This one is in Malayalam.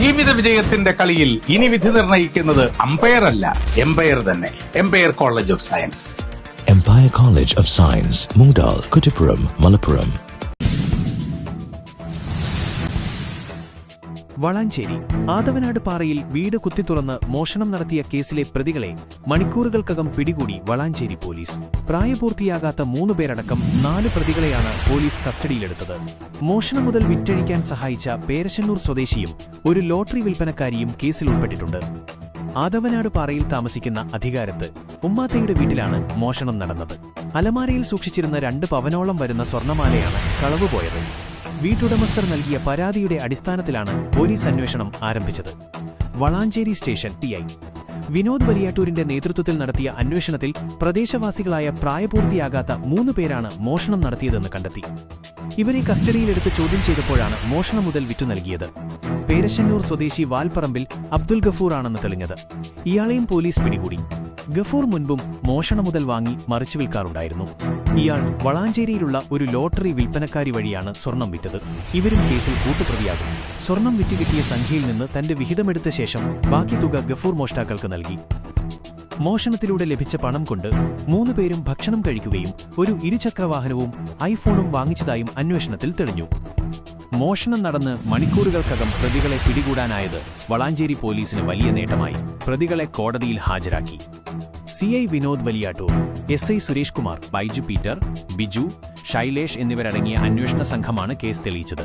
ജീവിത വിജയത്തിന്റെ കളിയിൽ ഇനി വിധി നിർണയിക്കുന്നത് അമ്പയർ അല്ല എംപയർ തന്നെ empire college of science empire college of science Mungdal, Kuttipuram, Malappuram. Valanchery Athavanad പാറയിൽ വീട് കുത്തിത്തുറന്ന് മോഷണം നടത്തിയ കേസിലെ പ്രതികളെ മണിക്കൂറുകൾക്കകം പിടികൂടി വളാഞ്ചേരി പോലീസ്. പ്രായപൂർത്തിയാകാത്ത മൂന്ന് പേരടക്കം നാല് പ്രതികളെയാണ് പോലീസ് കസ്റ്റഡിയിലെടുത്തത്. മോഷണം മുതൽ വിറ്റഴിക്കാൻ സഹായിച്ച പേരശന്നൂർ സ്വദേശിയും ഒരു ലോട്ടറി വിൽപ്പനക്കാരിയും കേസിൽ ഉൾപ്പെട്ടിട്ടുണ്ട്. ആദവനാട് പാറയിൽ താമസിക്കുന്ന അധികാരത്ത് ഉമ്മാത്തയുടെ വീട്ടിലാണ് മോഷണം നടന്നത്. അലമാരയിൽ സൂക്ഷിച്ചിരുന്ന രണ്ട് പവനോളം വരുന്ന സ്വർണമാലയാണ് കളവ് പോയത് വീട്ടുടമസ്ഥർ നൽകിയ പരാതിയുടെ അടിസ്ഥാനത്തിലാണ് പോലീസ് അന്വേഷണം ആരംഭിച്ചത്. Valanchery station T I. Vinod വലിയാട്ടൂരിന്റെ നേതൃത്വത്തിൽ നടത്തിയ അന്വേഷണത്തിൽ പ്രദേശവാസികളായ പ്രായപൂർത്തിയാകാത്ത മൂന്ന് പേരാണ് മോഷണം നടത്തിയതെന്ന് കണ്ടെത്തി. ഇവരെ കസ്റ്റഡിയിലെടുത്ത് ചോദ്യം ചെയ്തപ്പോഴാണ് മോഷണം മുതൽ വിറ്റു നൽകിയത്. പേരശന്നൂർ സ്വദേശി വാൽപ്പറമ്പിൽ അബ്ദുൽ ഗഫൂർ ആണെന്ന് തെളിഞ്ഞത്. ഇയാളെയും പോലീസ് പിടികൂടി. ഗഫൂർ മുൻപും മോഷണ മുതൽ വാങ്ങി മറിച്ചു വിൽക്കാറുണ്ടായിരുന്നു. ഇയാൾ വളാഞ്ചേരിയിലുള്ള ഒരു ലോട്ടറി വിൽപ്പനക്കാരി വഴിയാണ് സ്വർണം വിറ്റത്. ഇവരും കേസിൽ കൂട്ടുപ്രതിയാകും. സ്വർണം വിറ്റുകിട്ടിയ സംഖ്യയിൽ നിന്ന് തന്റെ വിഹിതമെടുത്ത ശേഷം ബാക്കി തുക ഗഫൂർ മോഷ്ടാക്കൾക്ക് നൽകി. മോഷണത്തിലൂടെ ലഭിച്ച പണം കൊണ്ട് മൂന്ന് പേരും ഭക്ഷണം കഴിക്കുകയും ഒരു ഇരുചക്രവാഹനവും ഐഫോണും വാങ്ങിച്ചതായും അന്വേഷണത്തിൽ തെളിഞ്ഞു. മോഷണം നടന്ന് മണിക്കൂറുകൾക്കകം പ്രതികളെ പിടികൂടാനായത് വളാഞ്ചേരി പോലീസിന് വലിയ നേട്ടമായി. പ്രതികളെ കോടതിയിൽ ഹാജരാക്കി. C I Vinod Valiyattoor S I Suresh Kumar Baiju Peter Biju Shailesh എന്നിവരടങ്ങിയ അന്വേഷണ സംഘമാണ് കേസ് തെളിയിച്ചത്.